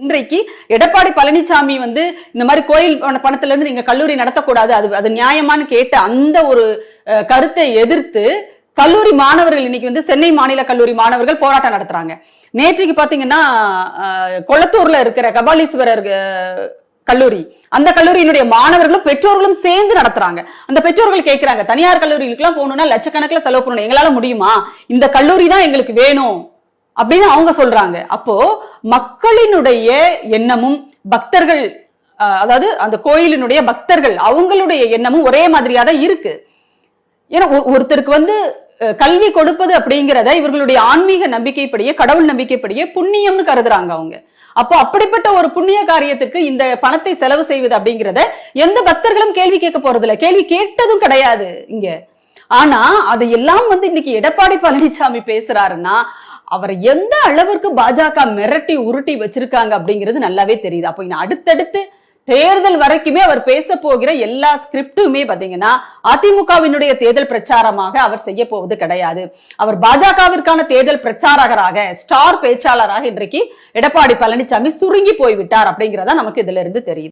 இன்றைக்கு எடப்பாடி பழனிசாமி வந்து இந்த மாதிரி கோயில் பணத்துல இருந்து நீங்க கல்லூரி நடத்தக்கூடாது. அது அது நியாயமான்னு கேட்ட அந்த ஒரு கருத்தை எதிர்த்து கல்லூரி மாணவர்கள் இன்னைக்கு வந்து சென்னை மாநில கல்லூரி மாணவர்கள் போராட்டம் நடத்துறாங்க. நேற்றுக்கு பாத்தீங்கன்னா கொளத்தூர்ல இருக்கிற கபாலீஸ்வரர் கல்லூரி. அந்த கல்லூரியினுடைய மாணவர்களும் பெற்றோர்களும் சேர்ந்து நடத்துறாங்க. அந்த பெற்றோர்கள் கேட்கிறாங்க தனியார் கல்லூரிகளுக்கெல்லாம் போகணும்னா லட்சக்கணக்கில் செலவு பண்ணணும். எங்களால முடியுமா? இந்த கல்லூரி தான் எங்களுக்கு வேணும். அப்படின்னு அவங்க சொல்றாங்க. அப்போ மக்களினுடைய எண்ணமும் பக்தர்கள் அதாவது அந்த கோயிலினுடைய பக்தர்கள் அவங்களுடைய எண்ணமும் ஒரே மாதிரியா தான் இருக்கு. ஏன்னா ஒருத்தருக்கு வந்து கல்வி கொடுப்பது அப்படிங்கிறத இவர்களுடைய ஆன்மீக நம்பிக்கைப்படியே கடவுள் நம்பிக்கைப்படியே புண்ணியம்னு கருதுறாங்க அவங்க. அப்போ அப்படிப்பட்ட ஒரு புண்ணிய காரியத்துக்கு இந்த பணத்தை செலவு செய்வது அப்படிங்கிறத எந்த பக்தர்களும் கேள்வி கேட்க போறது இல்ல கேள்வி கேட்டதும் கிடையாது இங்க. ஆனா அதையெல்லாம் வந்து இன்னைக்கு எடப்பாடி பழனிசாமி பேசுறாருன்னா அவரை எந்த அளவிற்கு பாஜக மிரட்டி உருட்டி வச்சிருக்காங்க அப்படிங்கிறது நல்லாவே தெரியுது. அப்போ அடுத்தடுத்து தேர்தல் வரைக்குமே அவர் பேச போகிற எல்லா ஸ்கிரிப்டுமே பாத்தீங்கன்னா அதிமுகவினுடைய தேர்தல் பிரச்சாரமாக அவர் செய்ய போவது கிடையாது. அவர் பாஜகவிற்கான தேர்தல் பிரச்சாரகராக ஸ்டார் பேச்சாளராக இன்றைக்கு எடப்பாடி பழனிசாமி சுருங்கி போய்விட்டார் அப்படிங்கிறதா நமக்கு இதுல இருந்து தெரியுது.